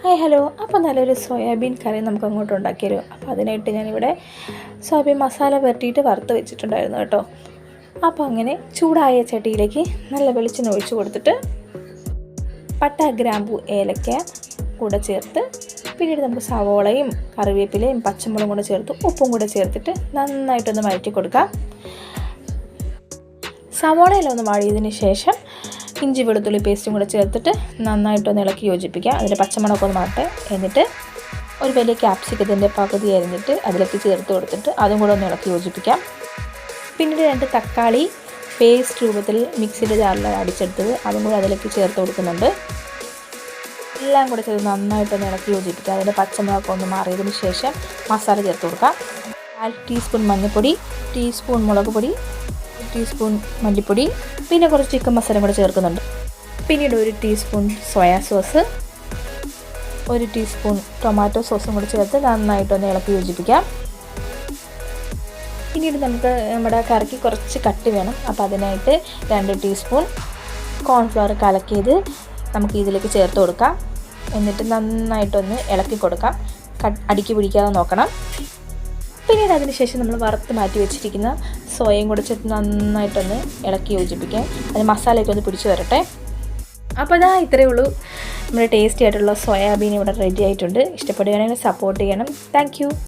Hi hello. അപ്പോൾ നല്ലൊരു soybean കറി നമുക്ക് അങ്ങോട്ട് ഉണ്ടാക്കിയല്ലോ. അപ്പോൾ അതിനായിട്ട് ഞാനിവിടെ സോയാബീൻ മസാല പുരട്ടിയിട്ട് വറുത്ത് വെച്ചിട്ടുണ്ടായിരുന്നു കേട്ടോ. അപ്പോൾ അങ്ങനെ ചൂടായ ചട്ടിയിലേക്ക് നല്ല വെളിച്ചെണ്ണ ഒഴിച്ച് കൊടുത്തിട്ട് പട്ട ഗ്രാമ്പു ഏലക്ക കൂടെ ചേർത്ത് പിന്നീട് നമുക്ക് സവോളയും കറിവേപ്പിലയും പച്ചമുളകും കൂടെ ചേർത്ത് ഉപ്പും കൂടെ ചേർത്തിട്ട് നന്നായിട്ടൊന്ന് വഴറ്റി കൊടുക്കാം സവോളയെല്ലാം ഒന്ന് വാടിയതിന് ശേഷം ഇഞ്ചി വെളുത്തുള്ളി പേസ്റ്റും കൂടെ ചേർത്തിട്ട് നന്നായിട്ടൊന്ന് ഇളക്കി യോജിപ്പിക്കുക. അതിന്റെ പച്ചമുളകൊക്കെ ഒന്ന് മാറട്ടെ. എന്നിട്ട് ഒരു വലിയ ക്യാപ്സിക്കത്തിന്റെ പകുതി അരിഞ്ഞിട്ട് അതിലേക്ക് ചേർത്ത് കൊടുത്തിട്ട് അതും കൂടെ ഒന്ന് ഇളക്കി യോജിപ്പിക്കാം. പിന്നീട് രണ്ട് തക്കാളി പേസ്റ്റ് രൂപത്തിൽ മിക്സിയുടെ ജാറിൽ അടിച്ചെടുത്തത്. അതും കൂടെ അതിലേക്ക് ചേർത്ത് കൊടുക്കുന്നുണ്ട്. എല്ലാം കൂടെ ചേർത്ത് നന്നായിട്ടൊന്ന് ഇളക്കി യോജിപ്പിക്കുക. അതിന്റെ പച്ചമുളകൊക്കെ ഒന്ന് മാറിയതിന് ശേഷം മസാല ചേർത്ത് കൊടുക്കാം. കാൽ ടീസ്പൂൺ മഞ്ഞൾപ്പൊടി ടീസ്പൂൺ മുളക് പൊടി ടീസ്പൂൺ മല്ലിപ്പൊടി പിന്നെ കുറച്ച് ചിക്കൻ മസാല കൂടെ ചേർക്കുന്നുണ്ട്. പിന്നീട് ഒരു ടീസ്പൂൺ സോയാ സോസ് ഒരു ടീസ്പൂൺ ടൊമാറ്റോ സോസും കൂടെ ചേർത്ത് നന്നായിട്ടൊന്ന് ഇളക്കി യോജിപ്പിക്കാം. പിന്നീട് നമുക്ക് നമ്മുടെ കറിക്ക് കുറച്ച് കട്ടി വേണം. അപ്പോൾ അതിനായിട്ട് രണ്ട് ടീസ്പൂൺ കോൺഫ്ലവർ കലക്കിയത് നമുക്ക് ഇതിലേക്ക് ചേർത്ത് കൊടുക്കാം. എന്നിട്ട് നന്നായിട്ടൊന്ന് ഇളക്കി കൊടുക്കാം. അടുക്കി പിടിക്കാതെ നോക്കണം. പിന്നീട് അതിനുശേഷം നമ്മൾ വറുത്ത് മാറ്റി വെച്ചിരിക്കുന്ന സോയയും കൂടെ ചേർത്ത് നന്നായിട്ടൊന്ന് ഇളക്കി യോജിപ്പിക്കാം. അതിന് മസാലയൊക്കെ ഒന്ന് പിടിച്ചു വരട്ടെ. അപ്പോൾ ഇതാ ഇത്രയേ ഉള്ളൂ. നമ്മുടെ ടേസ്റ്റി ആയിട്ടുള്ള സോയാബീൻ ഇവിടെ റെഡി ആയിട്ടുണ്ട്. ഇഷ്ടപ്പെടുകയാണെങ്കിൽ സപ്പോർട്ട് ചെയ്യണം. താങ്ക്